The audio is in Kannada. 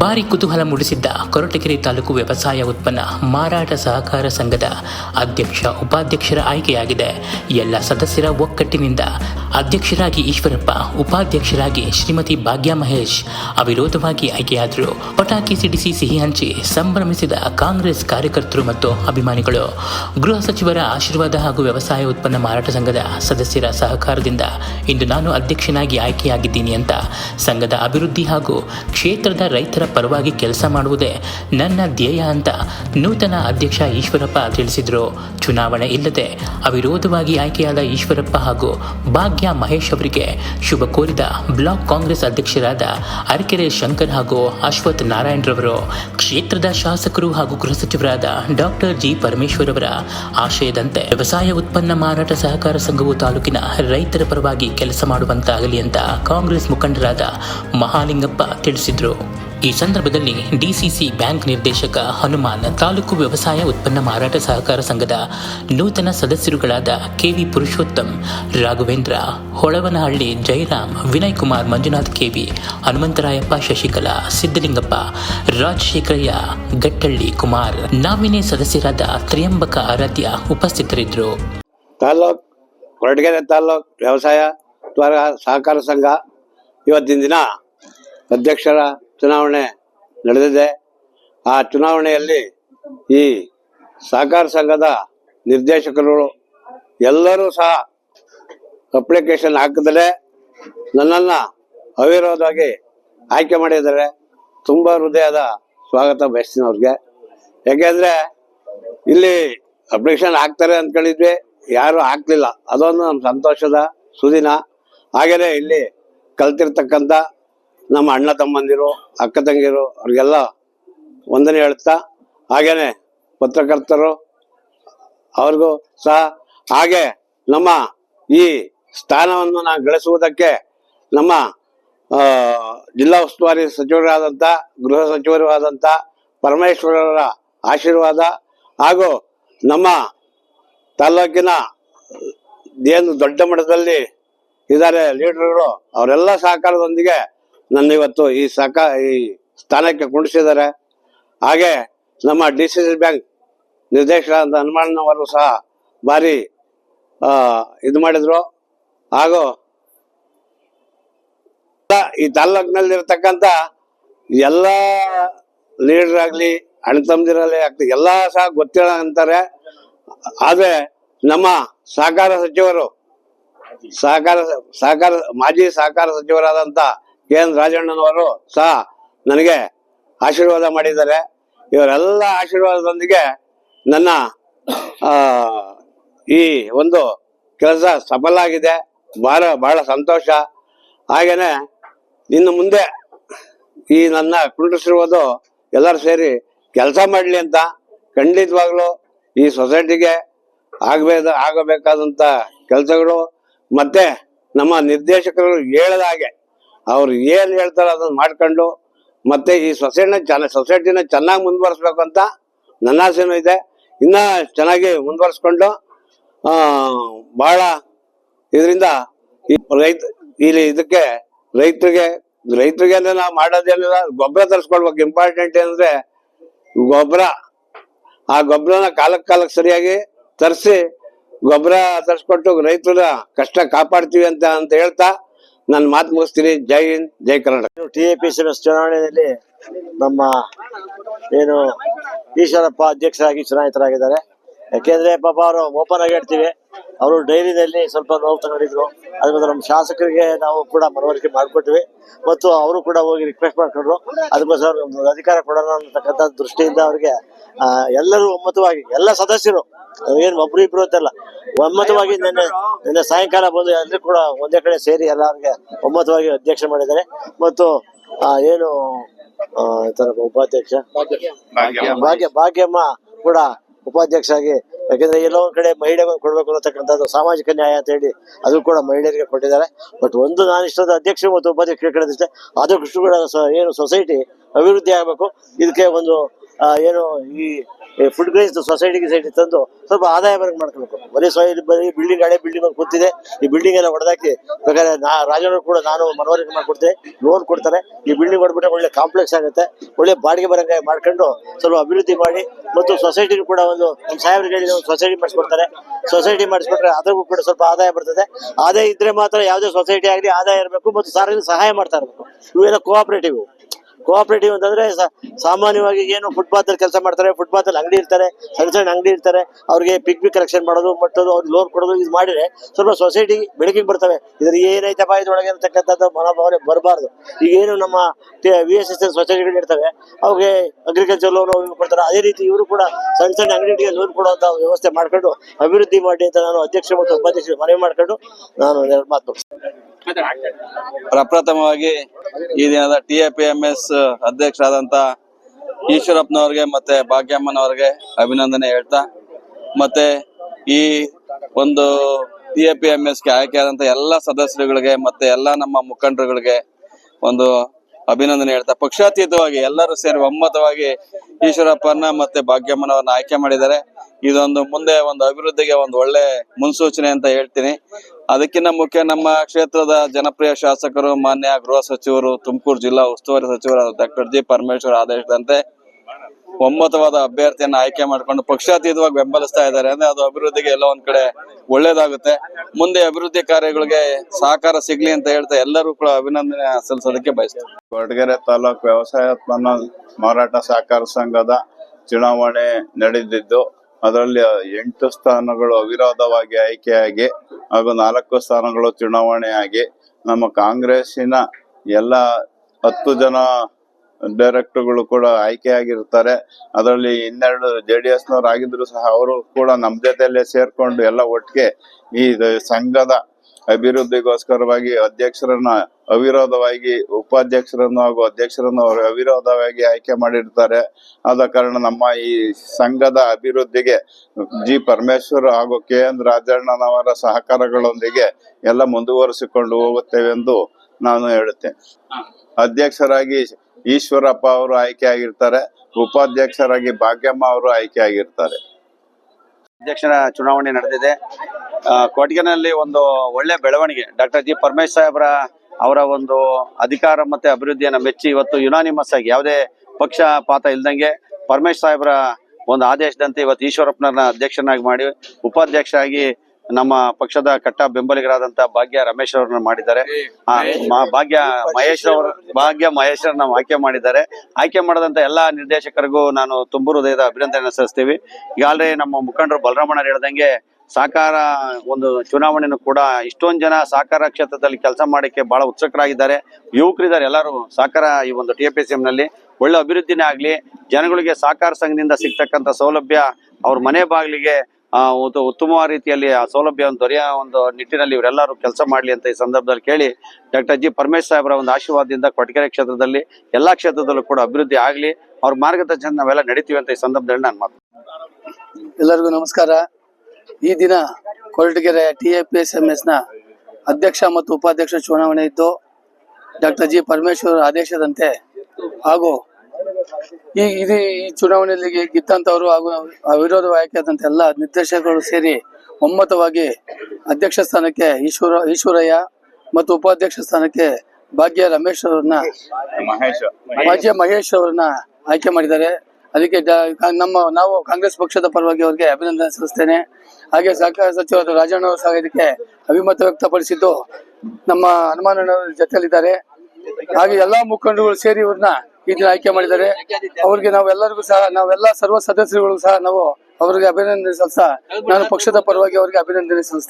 ಭಾರಿ ಕುತೂಹಲ ಮೂಡಿಸಿದ್ದ ಕೊರಟಗೆರೆ ತಾಲೂಕು ವ್ಯವಸಾಯ ಉತ್ಪನ್ನ ಮಾರಾಟ ಸಹಕಾರ ಸಂಘದ ಅಧ್ಯಕ್ಷ, ಉಪಾಧ್ಯಕ್ಷರ ಆಯ್ಕೆಯಾಗಿದೆ. ಎಲ್ಲ ಸದಸ್ಯರ ಒಕ್ಕಟ್ಟಿನಿಂದ ಅಧ್ಯಕ್ಷರಾಗಿ ಈಶ್ವರಪ್ಪ, ಉಪಾಧ್ಯಕ್ಷರಾಗಿ ಶ್ರೀಮತಿ ಭಾಗ್ಯ ಮಹೇಶ್ ಅವಿರೋಧವಾಗಿ ಆಯ್ಕೆಯಾದರು. ಪಟಾಕಿ ಸಿಡಿಸಿ ಸಿಹಿ ಹಂಚಿ ಸಂಭ್ರಮಿಸಿದ ಕಾಂಗ್ರೆಸ್ ಕಾರ್ಯಕರ್ತರು ಮತ್ತು ಅಭಿಮಾನಿಗಳು. ಗೃಹ ಸಚಿವರ ಆಶೀರ್ವಾದ ಹಾಗೂ ವ್ಯವಸಾಯ ಉತ್ಪನ್ನ ಮಾರಾಟ ಸಂಘದ ಸದಸ್ಯರ ಸಹಕಾರದಿಂದ ಇಂದು ನಾನು ಅಧ್ಯಕ್ಷನಾಗಿ ಆಯ್ಕೆಯಾಗಿದ್ದೀನಿ ಅಂತ ಸಂಘದ ಅಭಿವೃದ್ಧಿ ಹಾಗೂ ಕ್ಷೇತ್ರದ ರೈತರ ಪರವಾಗಿ ಕೆಲಸ ಮಾಡುವುದೇ ನನ್ನ ಧ್ಯೇಯ ಅಂತ ನೂತನ ಅಧ್ಯಕ್ಷ ಈಶ್ವರಪ್ಪ ತಿಳಿಸಿದರು. ಚುನಾವಣೆ ಇಲ್ಲದೆ ಅವಿರೋಧವಾಗಿ ಆಯ್ಕೆಯಾದ ಈಶ್ವರಪ್ಪ ಹಾಗೂ ಭಾಗ್ಯ ಮಹೇಶ್ ಅವರಿಗೆ ಶುಭ ಕೋರಿದ ಬ್ಲಾಕ್ ಕಾಂಗ್ರೆಸ್ ಅಧ್ಯಕ್ಷರಾದ ಅರಕೆರೆ ಶಂಕರ್ ಹಾಗೂ ಅಶ್ವಥ್ ನಾರಾಯಣರವರು ಕ್ಷೇತ್ರದ ಶಾಸಕರು ಹಾಗೂ ಗೃಹ ಸಚಿವರಾದ ಡಾಕ್ಟರ್ ಜಿ ಪರಮೇಶ್ವರ್ ಅವರ ಆಶಯದಂತೆ ವ್ಯವಸಾಯ ಉತ್ಪನ್ನ ಮಾರಾಟ ಸಹಕಾರ ಸಂಘವು ತಾಲೂಕಿನ ರೈತರ ಪರವಾಗಿ ಕೆಲಸ ಮಾಡುವಂತಾಗಲಿ ಅಂತ ಕಾಂಗ್ರೆಸ್ ಮುಖಂಡರಾದ ಮಹಾಲಿಂಗಪ್ಪ ತಿಳಿಸಿದರು. ಈ ಸಂದರ್ಭದಲ್ಲಿ ಡಿಸಿಸಿ ಬ್ಯಾಂಕ್ ನಿರ್ದೇಶಕ ಹನುಮಾನ್ ತಾಲೂಕು ವ್ಯವಸಾಯ ಉತ್ಪನ್ನ ಮಾರಾಟ ಸಹಕಾರ ಸಂಘದ ನೂತನ ಸದಸ್ಯರುಗಳಾದ ಕೆವಿ ಪುರುಷೋತ್ತಮ್, ರಾಘವೇಂದ್ರ, ಹೊಳವನಹಳ್ಳಿ ಜಯರಾಮ್ ವಿನಯ್ ಕುಮಾರ್ ಮಂಜುನಾಥ್, ಕೆವಿ ಹನುಮಂತರಾಯಪ್ಪ, ಶಶಿಕಲಾ ಸಿದ್ದಲಿಂಗಪ್ಪ ರಾಜಶೇಖರಯ್ಯ, ಗಟ್ಟಳ್ಳಿ ಕುಮಾರ್, ನಾವಿನೇ ಸದಸ್ಯರಾದ ತ್ರಿಯಂಬಕ ಆರಾಧ್ಯ ಉಪಸ್ಥಿತರಿದ್ದರು. ತಾಲೂಕ್ ವ್ಯವಸಾಯ ಸಹಕಾರ ಸಂಘ. ಇವತ್ತಿನ ದಿನ ಅಧ್ಯಕ್ಷರ ಚುನಾವಣೆ ನಡೆದಿದೆ. ಆ ಚುನಾವಣೆಯಲ್ಲಿ ಈ ಸಹಕಾರ ಸಂಘದ ನಿರ್ದೇಶಕರು ಎಲ್ಲರೂ ಸಹ ಅಪ್ಲಿಕೇಶನ್ ಹಾಕಿದರೆ ನನ್ನನ್ನು ಅವಿರೋಧವಾಗಿ ಆಯ್ಕೆ ಮಾಡಿದ್ದಾರೆ. ತುಂಬ ಹೃದಯದ ಸ್ವಾಗತ ಬಯಸ್ತೀನಿ ಅವ್ರಿಗೆ ಯಾಕೆಂದರೆ ಇಲ್ಲಿ ಅಪ್ಲಿಕೇಶನ್ ಹಾಕ್ತಾರೆ ಅಂದ್ಕೊಂಡಿದ್ವಿ, ಯಾರು ಹಾಕ್ಲಿಲ್ಲ. ಅದೊಂದು ನಮ್ಮ ಸಂತೋಷದ ಸುದಿನ. ಹಾಗೆಯೇ ಇಲ್ಲಿ ಕಲ್ತಿರ್ತಕ್ಕಂಥ ನಮ್ಮ ಅಣ್ಣ ತಮ್ಮಂದಿರು, ಅಕ್ಕ ತಂಗಿರು, ಅವ್ರಿಗೆಲ್ಲ ವಂದನೆ ಹೇಳ್ತಾ, ಹಾಗೇನೆ ಪತ್ರಕರ್ತರು, ಅವ್ರಿಗೂ ಸಹ. ಹಾಗೆ ನಮ್ಮ ಈ ಸ್ಥಾನವನ್ನು ನಾವು ಗಳಿಸುವುದಕ್ಕೆ ನಮ್ಮ ಜಿಲ್ಲಾ ಉಸ್ತುವಾರಿ ಸಚಿವರಾದಂಥ ಗೃಹ ಸಚಿವರು ಆದಂಥ ಪರಮೇಶ್ವರರ ಆಶೀರ್ವಾದ ಹಾಗೂ ನಮ್ಮ ತಾಲೂಕಿನ ಏನು ದೊಡ್ಡ ಮಟ್ಟದಲ್ಲಿ ಇದ್ದಾರೆ ಲೀಡರ್ಗಳು, ಅವರೆಲ್ಲ ಸಹಕಾರದೊಂದಿಗೆ ನನ್ನ ಇವತ್ತು ಈ ಸಕ, ಈ ಸ್ಥಾನಕ್ಕೆ ಕುಂಡಿಸಿದ್ದಾರೆ. ಹಾಗೆ ನಮ್ಮ ಡಿ ಸಿ ಸಿ ಬ್ಯಾಂಕ್ ನಿರ್ದೇಶಕರಾದ ಹನುಮಣ್ಣವರು ಸಹ ಭಾರಿ ಇದು ಮಾಡಿದ್ರು. ಹಾಗೂ ಈ ತಾಲೂಕಿನಲ್ಲಿರ್ತಕ್ಕಂಥ ಎಲ್ಲ ಲೀಡರ್ ಆಗಲಿ, ಅಣ್ಣ ತಮ್ಮದಿರಲ್ಲಿ ಆಗ್ತದೆ ಎಲ್ಲ ಸಹ ಗೊತ್ತಿಲ್ಲ ಅಂತಾರೆ. ಆದರೆ ನಮ್ಮ ಸಹಕಾರ ಸಚಿವರು, ಸಹಕಾರ ಸಹಕಾರ, ಮಾಜಿ ಸಹಕಾರ ಸಚಿವರಾದಂಥ ಎನ್ ರಾಜಣ್ಣನವರು ಸಹ ನನಗೆ ಆಶೀರ್ವಾದ ಮಾಡಿದ್ದಾರೆ. ಇವರೆಲ್ಲ ಆಶೀರ್ವಾದದೊಂದಿಗೆ ನನ್ನ ಈ ಒಂದು ಕೆಲಸ ಸಫಲ ಆಗಿದೆ. ಬಹಳ ಬಹಳ ಸಂತೋಷ. ಹಾಗೇನೆ ಇನ್ನು ಮುಂದೆ ಈ ನನ್ನ ಕುಂಟಿಸಿರುವುದು ಎಲ್ಲರೂ ಸೇರಿ ಕೆಲಸ ಮಾಡಲಿ ಅಂತ ಖಂಡಿತವಾಗ್ಲೂ ಈ ಸೊಸೈಟಿಗೆ ಆಗಬೇಕ ಆಗಬೇಕಾದಂಥ ಕೆಲಸಗಳು ಮತ್ತೆ ನಮ್ಮ ನಿರ್ದೇಶಕರು ಹೇಳಿದ ಹಾಗೆ ಅವ್ರು ಏನು ಹೇಳ್ತಾರೆ ಅದನ್ನ ಮಾಡ್ಕೊಂಡು ಮತ್ತೆ ಈ ಸೊಸೈಟಿನ ಚೆನ್ನ, ಸೊಸೈಟಿನ ಚೆನ್ನಾಗಿ ಮುಂದುವರಿಸ್ಬೇಕು ಅಂತ ನನ್ನ ಆಸೆನೂ ಇದೆ. ಇನ್ನ ಚೆನ್ನಾಗಿ ಮುಂದುವರಿಸ್ಕೊಂಡು ಬಹಳ ಇದರಿಂದ ಈ ರೈತ ಇಲ್ಲಿ ಇದಕ್ಕೆ ರೈತರಿಗೆ ರೈತರಿಗೆ ಅಂದ್ರೆ ನಾವು ಮಾಡೋದೇನಿಲ್ಲ ಗೊಬ್ಬರ ತರಿಸ್ಕೊಳ್ಬೇಕು. ಇಂಪಾರ್ಟೆಂಟ್ ಏನಂದ್ರೆ ಗೊಬ್ಬರ ಆ ಗೊಬ್ಬರನ ಕಾಲಕ್ಕೆ ಕಾಲಕ್ಕೆ ಸರಿಯಾಗಿ ತರಿಸಿ ಗೊಬ್ಬರ ತರಿಸ್ಕೊಟ್ಟು ರೈತರ ಕಷ್ಟ ಕಾಪಾಡ್ತೀವಿ ಅಂತ ಅಂತ ಹೇಳ್ತಾ ನಾನು ಮಾತು ಮುಗಿಸ್ತೀನಿ. ಜೈ ಹಿಂದ್, ಜೈ ಕರ್ನಾಟಕ. ಟಿ ಎ ಪಿ ಚುನಾವಣೆಯಲ್ಲಿ ನಮ್ಮ ಏನು ಈಶ್ವರಪ್ಪ ಅಧ್ಯಕ್ಷರಾಗಿ ಚುನಾಯಿತರಾಗಿದ್ದಾರೆ. ಯಾಕೆಂದ್ರೆ ಪಾಪ ಅವರು ಓಪನ್ ಆಗಿ ಹೇಳ್ತೀವಿ. ಅವರು ಡೈರಿನಲ್ಲಿ ಸ್ವಲ್ಪ ನೋವು ತಗೊಂಡಿದ್ರು. ಅದ್ರ ನಮ್ಮ ಶಾಸಕರಿಗೆ ನಾವು ಕೂಡ ಮನವರಿಕೆ ಮಾಡಿಕೊಟ್ವಿ. ಮತ್ತು ಅವರು ಕೂಡ ಹೋಗಿ ರಿಕ್ವೆಸ್ಟ್ ಮಾಡ್ಕೊಂಡ್ರು. ಅದಕ್ಕೋಸ್ಕರ ಅಧಿಕಾರ ಕೊಡೋಣ ಅನ್ನತಕ್ಕಂಥ ದೃಷ್ಟಿಯಿಂದ ಅವರಿಗೆ ಎಲ್ಲರೂ ಒಮ್ಮತವಾಗಿ ಎಲ್ಲ ಸದಸ್ಯರು ಏನು ಒಬ್ರು ಇಬ್ರು ಅಂತಲ್ಲ ಒಮ್ಮತವಾಗಿ ನಿನ್ನೆ ನಿನ್ನೆ ಸಾಯಂಕಾಲ ಬಂದು ಎಲ್ಲರೂ ಕೂಡ ಒಂದೇ ಕಡೆ ಸೇರಿ ಎಲ್ಲರಿಗೆ ಒಮ್ಮತವಾಗಿ ಅಧ್ಯಕ್ಷ ಮಾಡಿದ್ದಾರೆ. ಮತ್ತು ಏನು ಉಪಾಧ್ಯಕ್ಷ ಭಾಗ್ಯ ಭಾಗ್ಯಮ್ಮ ಕೂಡ ಉಪಾಧ್ಯಕ್ಷ ಆಗಿ ಯಾಕಂದ್ರೆ ಎಲ್ಲೋ ಒಂದ್ ಕಡೆ ಮಹಿಳೆಗೆ ಕೊಡ್ಬೇಕು ಅನ್ನತಕ್ಕಂಥದ್ದು ಸಾಮಾಜಿಕ ನ್ಯಾಯ ಅಂತ ಹೇಳಿ ಅದು ಕೂಡ ಮಹಿಳೆಯರಿಗೆ ಕೊಟ್ಟಿದ್ದಾರೆ. ಬಟ್ ಒಂದು ನಾನು ಇಷ್ಟದ ಅಧ್ಯಕ್ಷರು ಮತ್ತು ಉಪಾಧ್ಯಕ್ಷರು ಕೇಳಿದ್ರೆ ಆದಷ್ಟು ಕೂಡ ಏನು ಸೊಸೈಟಿ ಅಭಿವೃದ್ಧಿ ಆಗಬೇಕು. ಇದಕ್ಕೆ ಒಂದು ಏನು ಈ ಫುಡ್ ಗ್ರೇಸ್ ಸೊಸೈಟಿಗೆ ಸೈಟಿ ತಂದು ಸ್ವಲ್ಪ ಆದಾಯ ಬರಕ್ ಮಾಡ್ಕೊಬೇಕು. ಬರೀ ಸೊಸೈಟಿ ಬರೀ ಬಿಲ್ಡಿಂಗ್ ಹಳೆ ಬಿಲ್ಡಿಂಗ್ ಒಂದು ಕೂತಿದೆ. ಈ ಬಿಲ್ಡಿಂಗ್ ಎಲ್ಲ ಹೊಡೆದಾಕಿ ಬೇಕಾದ್ರೆ ನಾ ರಾಜನವರು ಕೂಡ ನಾನು ಮನವರಿಕೆ ಮಾಡ್ಕೊಡ್ತೀನಿ. ಲೋನ್ ಕೊಡ್ತಾರೆ. ಈ ಬಿಲ್ಡಿಂಗ್ ಹೊಡ್ಬಿಟ್ರೆ ಒಳ್ಳೆ ಕಾಂಪ್ಲೆಕ್ಸ್ ಆಗುತ್ತೆ. ಒಳ್ಳೆ ಬಾಡಿಗೆ ಬರಂಗೆ ಮಾಡ್ಕೊಂಡು ಸ್ವಲ್ಪ ಅಭಿವೃದ್ಧಿ ಮಾಡಿ ಮತ್ತು ಸೊಸೈಟಿಗೂ ಕೂಡ ಒಂದು ನಮ್ಮ ಸಾಹೇಬ್ರಿಗೆ ಒಂದು ಸೊಸೈಟಿ ಮಾಡಿಸ್ಕೊಡ್ತಾರೆ. ಸೊಸೈಟಿ ಮಾಡಿಸ್ಕೊಟ್ರೆ ಅದಕ್ಕೂ ಕೂಡ ಸ್ವಲ್ಪ ಆದಾಯ ಬರ್ತದೆ. ಆದಾಯ ಇದ್ರೆ ಮಾತ್ರ ಯಾವುದೇ ಸೊಸೈಟಿ ಆಗಲಿ ಆದಾಯ ಇರಬೇಕು ಮತ್ತು ಸಾರ್ವಜನಿಕ ಸಹಾಯ ಮಾಡ್ತಾ ಇರಬೇಕು. ಇವೆಲ್ಲ ಕೋಆಪರೇಟಿವ್ ಕೋಆಪರೇಟಿವ್ ಅಂತಂದ್ರೆ ಸಾಮಾನ್ಯವಾಗಿ ಏನು ಫುಟ್ಪಾತ್ ಅಲ್ಲಿ ಕೆಲಸ ಮಾಡ್ತಾರೆ ಫುಟ್ಪಾತ್ ಅಲ್ಲಿ ಅಂಗಡಿ ಇರ್ತಾರೆ, ಸಣ್ಣ ಸಣ್ಣ ಅಂಗಡಿ ಇರ್ತಾರೆ, ಅವ್ರಿಗೆ ಪಿಕ್ ಪಿಕ್ ಕಲೆಕ್ಷನ್ ಮಾಡೋದು, ಮಟ್ಟೋದು, ಅವ್ರಿಗೆ ಲೋನ್ ಕೊಡೋದು, ಇದು ಮಾಡಿದ್ರೆ ಸ್ವಲ್ಪ ಸೊಸೈಟಿ ಬೆಳಕಿಗೆ ಬರ್ತವೆ. ಇದ್ರ ಏನೈತಪ್ಪ ಇದ್ರೊಳಗೆ ಅಂತಕ್ಕಂಥದ್ದು ಮನೋಭಾವನೆ ಬರಬಾರ್ದು. ಈಗ ಏನು ನಮ್ಮ ವಿ ಎಸ್ ಎಸ್ ಸೊಸೈಟಿಗಳು ಇರ್ತವೆ, ಅವ್ರಿಗೆ ಅಗ್ರಿಕಲ್ಚರ್ ಲೋನ್ ಕೊಡ್ತಾರೆ. ಅದೇ ರೀತಿ ಇವರು ಕೂಡ ಸಣ್ಣ ಸಣ್ಣ ಅಂಗಡಿಗಳಿಗೆ ಲೋನ್ ಕೊಡುವಂತ ವ್ಯವಸ್ಥೆ ಮಾಡ್ಕೊಂಡು ಅಭಿವೃದ್ಧಿ ಮಾಡಿ ಅಂತ ನಾನು ಅಧ್ಯಕ್ಷ ಮತ್ತು ಉಪಾಧ್ಯಕ್ಷರು ಮನವಿ ಮಾಡ್ಕೊಂಡು ನಾನು ಮಾತು. ಪ್ರಪ್ರಥಮವಾಗಿ ಈ ದಿನದ T A P M S ಅಧ್ಯಕ್ಷರಾದಂತ ಈಶ್ವರಪ್ಪನವ್ರಿಗೆ ಮತ್ತೆ ಭಾಗ್ಯಮ್ಮನವ್ರಿಗೆ ಅಭಿನಂದನೆ ಹೇಳ್ತಾ, ಮತ್ತೆ ಈ ಒಂದು ಟಿ ಎ ಪಿ ಎಂ ಎಸ್ಗೆ ಆಯ್ಕೆಯಾದಂತ ಎಲ್ಲ ಸದಸ್ಯರುಗಳಿಗೆ ಮತ್ತೆ ಎಲ್ಲ ನಮ್ಮ ಮುಖಂಡರುಗಳಿಗೆ ಒಂದು ಅಭಿನಂದನೆ ಹೇಳ್ತಾ ಪಕ್ಷಾತೀತವಾಗಿ ಎಲ್ಲರೂ ಸೇರಿ ಒಮ್ಮತವಾಗಿ ಈಶ್ವರಪ್ಪನ ಮತ್ತೆ ಭಾಗ್ಯಮ್ಮನವ್ರನ್ನ ಆಯ್ಕೆ ಮಾಡಿದ್ದಾರೆ. ಇದೊಂದು ಮುಂದೆ ಒಂದು ಅಭಿವೃದ್ಧಿಗೆ ಒಂದು ಒಳ್ಳೆ ಮುನ್ಸೂಚನೆ ಅಂತ ಹೇಳ್ತೀನಿ. ಅದಕ್ಕಿಂತ ಮುಖ್ಯ ನಮ್ಮ ಕ್ಷೇತ್ರದ ಜನಪ್ರಿಯ ಶಾಸಕರು, ಮಾನ್ಯ ಗೃಹ ಸಚಿವರು, ತುಮಕೂರು ಜಿಲ್ಲಾ ಉಸ್ತುವಾರಿ ಸಚಿವರಾದ ಡಾಕ್ಟರ್ ಜಿ ಪರಮೇಶ್ವರ್ ಆದೇಶದಂತೆ ಒಮ್ಮತವಾದ ಅಭ್ಯರ್ಥಿಯನ್ನ ಆಯ್ಕೆ ಮಾಡ್ಕೊಂಡು ಪಕ್ಷಾತೀತವಾಗಿ ಬೆಂಬಲಿಸ್ತಾ ಇದ್ದಾರೆ. ಅಂದ್ರೆ ಅದು ಅಭಿವೃದ್ಧಿಗೆ ಎಲ್ಲ ಒಂದ್ ಕಡೆ ಒಳ್ಳೇದಾಗುತ್ತೆ. ಮುಂದೆ ಅಭಿವೃದ್ಧಿ ಕಾರ್ಯಗಳಿಗೆ ಸಹಕಾರ ಸಿಗ್ಲಿ ಅಂತ ಹೇಳ್ತಾ ಎಲ್ಲರೂ ಕೂಡ ಅಭಿನಂದನೆ ಸಲ್ಲಿಸೋದಕ್ಕೆ ಬಯಸ್ತಾರೆ ಕೊರಟಗೆರೆ ತಾಲೂಕು ವ್ಯವಸಾಯೋತ್ಪನ್ನ ಮಾರಾಟ ಸಹಕಾರ ಸಂಘದ ಚುನಾವಣೆ ನಡೆದಿದ್ದು, ಅದರಲ್ಲಿ ಎಂಟು ಸ್ಥಾನಗಳು ಅವಿರೋಧವಾಗಿ ಆಯ್ಕೆಯಾಗಿ ಹಾಗೂ ನಾಲ್ಕು ಸ್ಥಾನಗಳು ಚುನಾವಣೆಯಾಗಿ ನಮ್ಮ ಕಾಂಗ್ರೆಸ್ಸಿನ ಎಲ್ಲ ಹತ್ತು ಜನ ಡೈರೆಕ್ಟರ್ಗಳು ಕೂಡ ಆಯ್ಕೆ ಆಗಿರ್ತಾರೆ ಅದರಲ್ಲಿ ಇನ್ನೆರಡು ಜೆ ಡಿ ಎಸ್ನವ್ರು ಆಗಿದ್ರು ಸಹ ಅವರು ಕೂಡ ನಮ್ಮ ಜೊತೆಯಲ್ಲೇ ಸೇರ್ಕೊಂಡು ಎಲ್ಲ ಒಟ್ಟಿಗೆ ಈ ಸಂಘದ ಅಭಿವೃದ್ಧಿಗೋಸ್ಕರವಾಗಿ ಅಧ್ಯಕ್ಷರನ್ನ ಅವಿರೋಧವಾಗಿ ಉಪಾಧ್ಯಕ್ಷರನ್ನು ಹಾಗೂ ಅಧ್ಯಕ್ಷರನ್ನು ಅವರು ಅವಿರೋಧವಾಗಿ ಆಯ್ಕೆ ಮಾಡಿರ್ತಾರೆ. ಆದ ಕಾರಣ ನಮ್ಮ ಈ ಸಂಘದ ಅಭಿವೃದ್ಧಿಗೆ ಜಿ ಪರಮೇಶ್ವರ್ ಹಾಗೂ ಕೆ ಎನ್ ರಾಜಣ್ಣನವರ ಸಹಕಾರಗಳೊಂದಿಗೆ ಎಲ್ಲ ಮುಂದುವರಿಸಿಕೊಂಡು ಹೋಗುತ್ತೇವೆ ಎಂದು ನಾನು ಹೇಳುತ್ತೇನೆ. ಅಧ್ಯಕ್ಷರಾಗಿ ಈಶ್ವರಪ್ಪ ಅವರು ಆಯ್ಕೆ ಆಗಿರ್ತಾರೆ ಉಪಾಧ್ಯಕ್ಷರಾಗಿ ಭಾಗ್ಯಮ್ಮ ಅವರು ಆಯ್ಕೆ ಆಗಿರ್ತಾರೆ ಅಧ್ಯಕ್ಷರ ಚುನಾವಣೆ ನಡೆದಿದೆ. ಕೊಟ್ಟಿಗೆನಲ್ಲಿ ಒಂದು ಒಳ್ಳೆ ಬೆಳವಣಿಗೆ. ಡಾಕ್ಟರ್ ಜಿ ಪರಮೇಶ್ ಸಾಹೇಬ್ರ ಅವರ ಒಂದು ಅಧಿಕಾರ ಮತ್ತೆ ಅಭಿವೃದ್ಧಿಯನ್ನು ಮೆಚ್ಚಿ ಇವತ್ತು ಯುನಾನಿಮಸ್ ಆಗಿ ಯಾವುದೇ ಪಕ್ಷಪಾತ ಇಲ್ದಂಗೆ ಪರಮೇಶ್ ಸಾಹೇಬ್ರ ಒಂದು ಆದೇಶದಂತೆ ಇವತ್ತು ಈಶ್ವರಪ್ಪನ ಅಧ್ಯಕ್ಷನಾಗಿ ಮಾಡಿ, ಉಪಾಧ್ಯಕ್ಷರಾಗಿ ನಮ್ಮ ಪಕ್ಷದ ಕಟ್ಟ ಬೆಂಬಲಿಗರಾದಂತ ಭಾಗ್ಯ ರಮೇಶ್ ಅವ್ರನ್ನ ಮಾಡಿದ್ದಾರೆ. ಭಾಗ್ಯ ಮಹೇಶ್ ಅವರು ಭಾಗ್ಯ ಮಹೇಶ್ ಅವ್ರನ್ನ ಆಯ್ಕೆ ಮಾಡಿದ್ದಾರೆ. ಆಯ್ಕೆ ಮಾಡದಂತ ಎಲ್ಲಾ ನಿರ್ದೇಶಕರಿಗೂ ನಾನು ತುಂಬು ಹೃದಯದ ಅಭಿನಂದನೆ ಸಲ್ಲಿಸ್ತೀವಿ. ಈಗಾಗಲೇ ನಮ್ಮ ಮುಖಂಡರು ಬಲರಾಮಣ್ಣ ಹೇಳ್ದಂಗೆ ಸಾಕಾರ ಒಂದು ಚುನಾವಣೆನೂ ಕೂಡ ಇಷ್ಟೊಂದು ಜನ ಸಹಕಾರ ಕ್ಷೇತ್ರದಲ್ಲಿ ಕೆಲಸ ಮಾಡಕ್ಕೆ ಬಹಳ ಉತ್ಸುಕರಾಗಿದ್ದಾರೆ. ಯುವಕರಿದ್ದಾರೆ ಎಲ್ಲರೂ ಸಹಕಾರ ಈ ಒಂದು ಟಿ ಎ ನಲ್ಲಿ. ಒಳ್ಳೆ ಅಭಿವೃದ್ಧಿನೇ ಆಗ್ಲಿ ಜನಗಳಿಗೆ ಸಹಕಾರ ಸಂಘದಿಂದ ಸಿಗ್ತಕ್ಕಂಥ ಸೌಲಭ್ಯ ಅವ್ರ ಮನೆ ಬಾಗಿಲಿಗೆ ಉತ್ತಮವಾದ ರೀತಿಯಲ್ಲಿ ಆ ಸೌಲಭ್ಯವನ್ನು ದೊರೆಯ ಒಂದು ನಿಟ್ಟಿನಲ್ಲಿ ಇವರೆಲ್ಲರೂ ಕೆಲಸ ಮಾಡ್ಲಿ ಅಂತ ಈ ಸಂದರ್ಭದಲ್ಲಿ ಕೇಳಿ ಡಾಕ್ಟರ್ ಜಿ ಪರಮೇಶ್ ಸಾಹೇಬರ ಒಂದು ಆಶೀರ್ವಾದದಿಂದ ಕೊಟಗೆರೆ ಕ್ಷೇತ್ರದಲ್ಲಿ ಎಲ್ಲಾ ಕ್ಷೇತ್ರದಲ್ಲೂ ಕೂಡ ಅಭಿವೃದ್ಧಿ ಆಗಲಿ, ಅವ್ರ ಮಾರ್ಗದರ್ಶನ ನಾವೆಲ್ಲ ನಡೀತೀವಿ ಅಂತ ಈ ಸಂದರ್ಭದಲ್ಲಿ ನಾನು ಮಾತು ಎಲ್ಲರಿಗೂ ನಮಸ್ಕಾರ. ಈ ದಿನ Koratagere T A P S M ನ ಅಧ್ಯಕ್ಷ ಮತ್ತು ಉಪಾಧ್ಯಕ್ಷ ಚುನಾವಣೆ ಇದ್ದು ಡಾಕ್ಟರ್ ಜಿ ಪರಮೇಶ್ವರ್ ಆದೇಶದಂತೆ ಹಾಗೂ ಈ ಇದು ಈ ಚುನಾವಣೆಯಲ್ಲಿ ಗೆದ್ದಂತವರು ಹಾಗೂ ಅವಿರೋಧ ಆಯ್ಕೆಯಾದಂತ ಎಲ್ಲ ನಿರ್ದೇಶಕರು ಸೇರಿ ಒಮ್ಮತವಾಗಿ ಅಧ್ಯಕ್ಷ ಸ್ಥಾನಕ್ಕೆ ಈಶ್ವರ ಈಶ್ವರಯ್ಯ ಮತ್ತು ಉಪಾಧ್ಯಕ್ಷ ಸ್ಥಾನಕ್ಕೆ ಭಾಗ್ಯ ರಮೇಶ್ ಅವರನ್ನ ಮಹೇಶ್. ಭಾಗ್ಯ ಮಹೇಶ್ ಅವರನ್ನ ಆಯ್ಕೆ ಮಾಡಿದ್ದಾರೆ. ಅದಕ್ಕೆ ನಮ್ಮ ನಾವು ಕಾಂಗ್ರೆಸ್ ಪಕ್ಷದ ಪರವಾಗಿ ಅವರಿಗೆ ಅಭಿನಂದನೆ ಸಲ್ಲಿಸ್ತೇನೆ. ಹಾಗೆ ಸಹಕಾರ ಸಚಿವರಾದ ರಾಜಣ್ಣ ಅವರು ಸಹ ಇದಕ್ಕೆ ಅಭಿಮತ ವ್ಯಕ್ತಪಡಿಸಿದ್ದು ನಮ್ಮ ಹನುಮಾನಣ್ಣವರ ಜೊತೆಯಲ್ಲಿದ್ದಾರೆ. ಹಾಗೆ ಎಲ್ಲಾ ಮುಖಂಡರುಗಳು ಸೇರಿ ಇವ್ರನ್ನ ಈ ದಿನ ಆಯ್ಕೆ ಮಾಡಿದ್ದಾರೆ. ಅವ್ರಿಗೆ ನಾವೆಲ್ಲರಿಗೂ ಸಹ, ನಾವೆಲ್ಲ ಸರ್ವ ಸದಸ್ಯರುಗಳು ಸಹ ನಾವು ಅವ್ರಿಗೆ ಅಭಿನಂದನೆ ಸಲ್ಲಿಸ್ತಾ, ನಾನು ಪಕ್ಷದ ಪರವಾಗಿ ಅವರಿಗೆ ಅಭಿನಂದನೆ ಸಲ್ಲಿಸ್ತೇನೆ